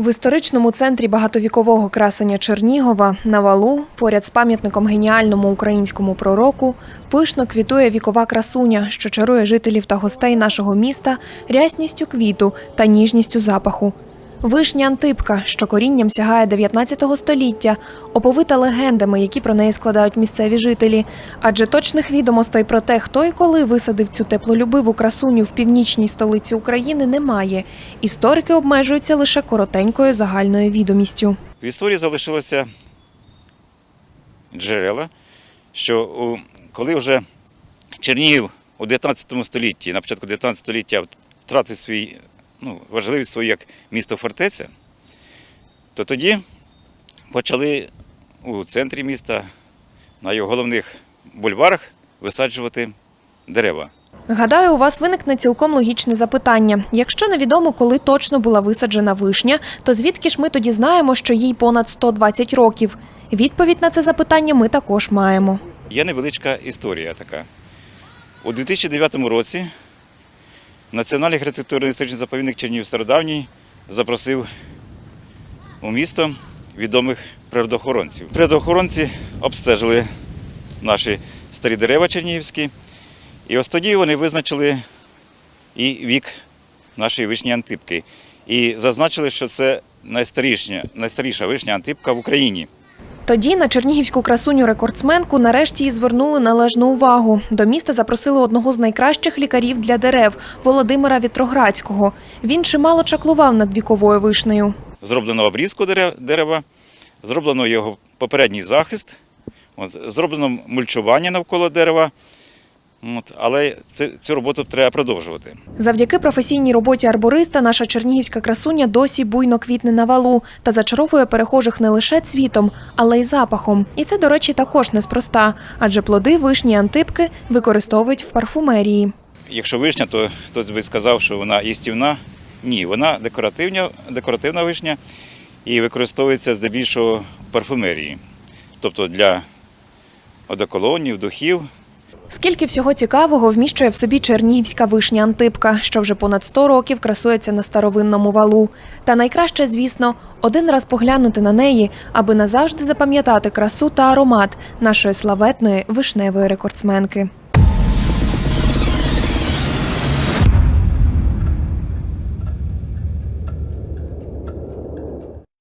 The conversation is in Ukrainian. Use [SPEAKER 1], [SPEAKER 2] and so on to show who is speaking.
[SPEAKER 1] В історичному центрі багатовікового красення Чернігова на валу, поряд з пам'ятником геніальному українському пророку, пишно квітує вікова красуня, що чарує жителів та гостей нашого міста рясністю квіту та ніжністю запаху. Вишня Антипка, що корінням сягає 19 століття, оповита легендами, які про неї складають місцеві жителі. Адже точних відомостей про те, хто і коли висадив цю теплолюбиву красуню в північній столиці України, немає. Історики обмежуються лише коротенькою загальною відомістю.
[SPEAKER 2] В історії залишилося джерела, що коли вже Чернігів у 19 столітті, на початку 19 століття втратив свій, ну, важливість свою як місто фортеця, то тоді почали у центрі міста на його головних бульварах висаджувати дерева.
[SPEAKER 1] Гадаю, у вас виникне цілком логічне запитання. Якщо невідомо, коли точно була висаджена вишня, то звідки ж ми тоді знаємо, що їй понад 120 років? Відповідь на це запитання ми також маємо.
[SPEAKER 2] Є невеличка історія така. У 2009 році Національний архітектурно-історичний заповідник Чернігів Стародавній запросив у місто відомих природоохоронців. Природоохоронці обстежили наші старі дерева чернігівські, і ось тоді вони визначили і вік нашої вишні Антипки. І зазначили, що це найстаріша, найстаріша вишня Антипка в Україні.
[SPEAKER 1] Тоді на чернігівську красуню рекордсменку нарешті і звернули належну увагу. До міста запросили одного з найкращих лікарів для дерев Володимира Вітроградського. Він чимало чаклував над віковою вишнею.
[SPEAKER 2] зроблено обрізку дере- дерева, зроблено його попередній захист, зроблено мульчування навколо дерева. От, але цю роботу треба продовжувати.
[SPEAKER 1] Завдяки професійній роботі арбориста наша чернігівська красуня досі буйно квітне на валу та зачаровує перехожих не лише цвітом, але й запахом. І це, до речі, також неспроста, адже плоди вишні антипки використовують в парфумерії.
[SPEAKER 2] Якщо вишня, то хтось би сказав, що вона їстівна. Ні, вона декоративна, декоративна вишня і використовується здебільшого в парфумерії, тобто для одеколонів, духів.
[SPEAKER 1] Скільки всього цікавого вміщує в собі чернігівська вишня Антипка, що вже понад 100 років красується на старовинному валу. Та найкраще, звісно, один раз поглянути на неї, аби назавжди запам'ятати красу та аромат нашої славетної вишневої рекордсменки.